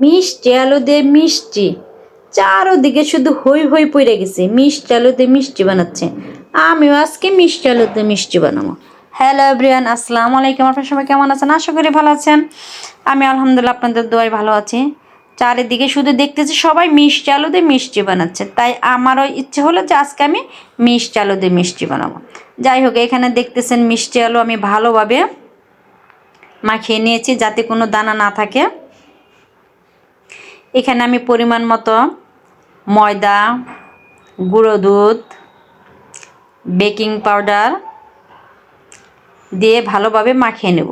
মিষ্টি আলু মিষ্টি। চারোদিকে শুধু হই হই পড়ে গেছে। মিষ্টি আলু মিষ্টি বানাচ্ছে। আমিও আজকে মিষ্টি আলু মিষ্টি বানাবো। হ্যালো এভরিয়ান আসসালামু আলাইকুম। আপনার সবাই কেমন আছেন? আশা করি ভালো আছেন। আমি আলহামদুলিল্লাহ আপনাদের দোয়াই ভালো আছি। চারিদিকে শুধু দেখতেছি সবাই মিষ্টি আলু দিয়ে মিষ্টি বানাচ্ছে। তাই আমারও ইচ্ছে হলো যে আজকে আমি মিষ্টি আলু দিয়ে মিষ্টি বানাবো। যাই হোক, এখানে দেখতেছেন মিষ্টি আলু আমি ভালোভাবে মাখিয়ে নিয়েছি যাতে কোনো দানা না থাকে। এখানে আমি পরিমাণ মতো ময়দা, গুঁড়ো দুধ, বেকিং পাউডার দিয়ে ভালোভাবে মাখিয়ে নেব।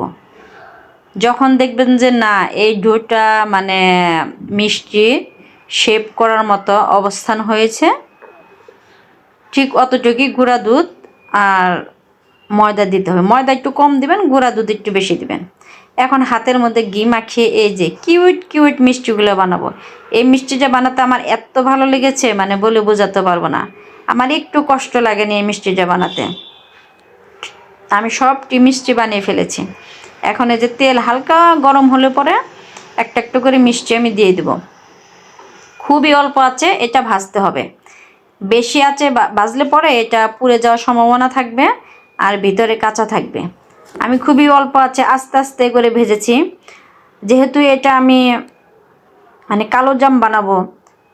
যখন দেখবেন যে না, এই ডোটা মানে মিষ্টি, শেপ করার মতো অবস্থান হয়েছে, ঠিক অতটুকুই গুঁড়া দুধ আর ময়দা দিতে হবে। ময়দা একটু কম দিবেন, গুঁড়া দুধ একটু বেশি দিবেন। এখন হাতের মধ্যে ঘি মাখিয়ে এই যে কিউট কিউট মিষ্টিগুলো বানাবো। এই মিষ্টিটা বানাতে আমার এত ভালো লেগেছে মানে বলে বোঝাতে পারব না। আমার একটু কষ্ট লাগেনি এই মিষ্টিটা বানাতে। আমি সবটি মিষ্টি বানিয়ে ফেলেছি। এখন এই যে তেল হালকা গরম হলে পরে একটা একটু করে মিষ্টি আমি দিয়ে দেব। খুবই অল্প আছে, এটা ভাজতে হবে। বেশি আছে ভাজলে পরে এটা পুড়ে যাওয়ার সম্ভাবনা থাকবে আর ভিতরে কাঁচা থাকবে। আমি খুবই অল্প আছে, আস্তে আস্তে করে ভেজেছি। যেহেতু এটা আমি মানে কালো জাম বানাবো,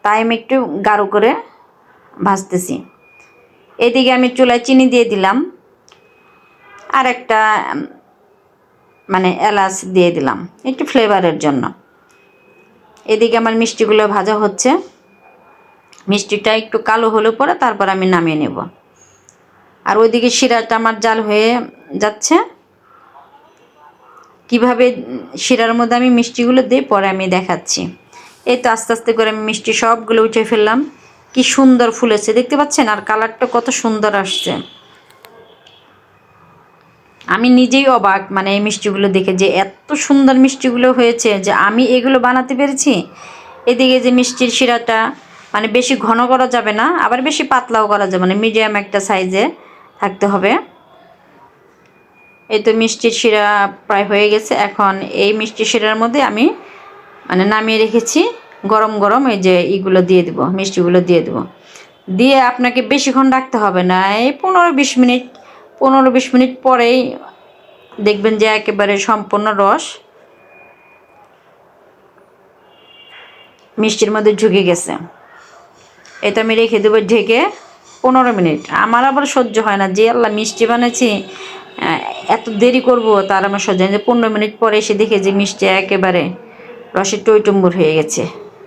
তাই আমি একটু গাঢ় করে ভাজতেছি। এদিকে আমি চুলায় চিনি দিয়ে দিলাম। আর একটা মানে এলাচ দিয়ে দিলাম, একটু ফ্লেভারের জন্য। এদিকে আমার মিষ্টিগুলো ভাজা হচ্ছে। মিষ্টিটা একটু কালো হলে পরে তারপর আমি নামিয়ে নেব। আর ওইদিকে শিরাটা আমার জাল হয়ে যাচ্ছে। কীভাবে শিরার মধ্যে আমি মিষ্টিগুলো দিই, পরে আমি দেখাচ্ছি। এই তো আস্তে আস্তে করে আমি মিষ্টি সবগুলো উঠে ফেললাম। কি সুন্দর ফুলেছে, দেখতে পাচ্ছেন? আর কালারটা কত সুন্দর আসছে। আমি নিজেই অবাক মানে এই মিষ্টিগুলো দেখে যে এত সুন্দর মিষ্টিগুলো হয়েছে যে আমি এগুলো বানাতে পেরেছি। এদিকে যে মিষ্টির শিরাটা মানে বেশি ঘন করা যাবে না, আবার বেশি পাতলাও করা যাবে না মিডিয়াম একটা সাইজে থাকতে হবে। এই তো মিষ্টির শিরা প্রায় হয়ে গেছে। এখন এই মিষ্টি শিরার মধ্যে আমি মানে নামিয়ে রেখেছি। গরম গরম এই যে ইগুলো দিয়ে দেবো মিষ্টিগুলো দিয়ে দেবো। দিয়ে আপনাকে বেশিক্ষণ রাখতে হবে না। এই পনেরো বিশ মিনিট পনেরো বিশ মিনিট পরেই দেখবেন যে একেবারে সম্পূর্ণ রস মিষ্টির মধ্যে ঢুকে গেছে। এটা আমি রেখে দেবো ঢেকে পনেরো মিনিট। আমার আবার সহ্য হয় না যে আল্লাহ মিষ্টি বানাচ্ছি আহ, এত দেরি করব, তার আমার সহ্য যে পনেরো মিনিট পরে এসে দেখে যে মিষ্টি একেবারে রসে টইটুম্বুর হয়ে গেছে।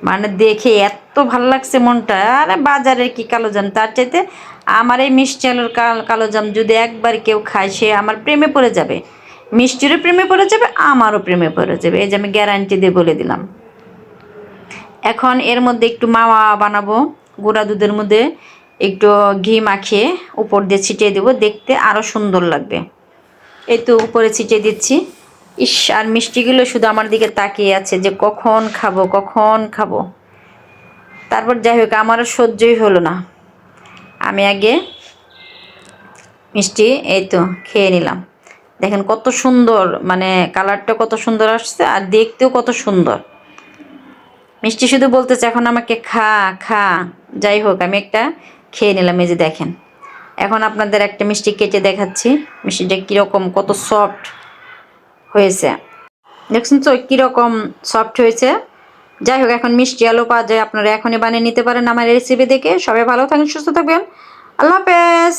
মানে দেখে এত ভালো লাগছে মনটা। আরে বাজারের কি কালো জাম, তার চাইতে আমার এই মিষ্টি আলুর কালো জাম যদি একবার কেউ খায়, সে আমার প্রেমে পড়ে যাবে। মিষ্টিরও প্রেমে পড়ে যাবে, আমারও প্রেমে পড়ে যাবে। এই যে আমি গ্যারান্টি দিয়ে বলে দিলাম। এখন এর মধ্যে একটু মাওয়া বানাবো, গুঁড়া দুধের মধ্যে একটু ঘি মাখিয়ে উপর দিয়ে ছিটিয়ে দেবো, দেখতে আরও সুন্দর লাগবে। এই তো উপরে ছিটিয়ে দিচ্ছি। ইস, আর মিষ্টিগুলো শুধু আমার দিকে তাকিয়ে আছে যে কখন খাব কখন খাব। তারপর যাই হোক, আমারও সহ্যই হলো না। আমি আগে মিষ্টি, এই তো, খেয়ে নিলাম। দেখেন কত সুন্দর মানে কালারটা কত সুন্দর আসছে আর দেখতেও কত সুন্দর। মিষ্টি শুধু বলতেছে, এখন আমাকে খা খা। যাই হোক, আমি একটা খেয়ে নিলাম, এই যে দেখেন। এখন আপনাদের একটা মিষ্টি কেটে দেখাচ্ছি। মিষ্টিটা কীরকম, কত সফট হয়েছে। দেখছেন তো, কীরকম সফট হয়েছে। যাই হোক, এখন মিষ্টি আলু পাওয়া যায় আপনারা এখনই বানিয়ে নিতে পারেন আমার রেসিপি দেখে। সবাই ভালো থাকেন, সুস্থ থাকবেন। আল্লাহ হাফেজ।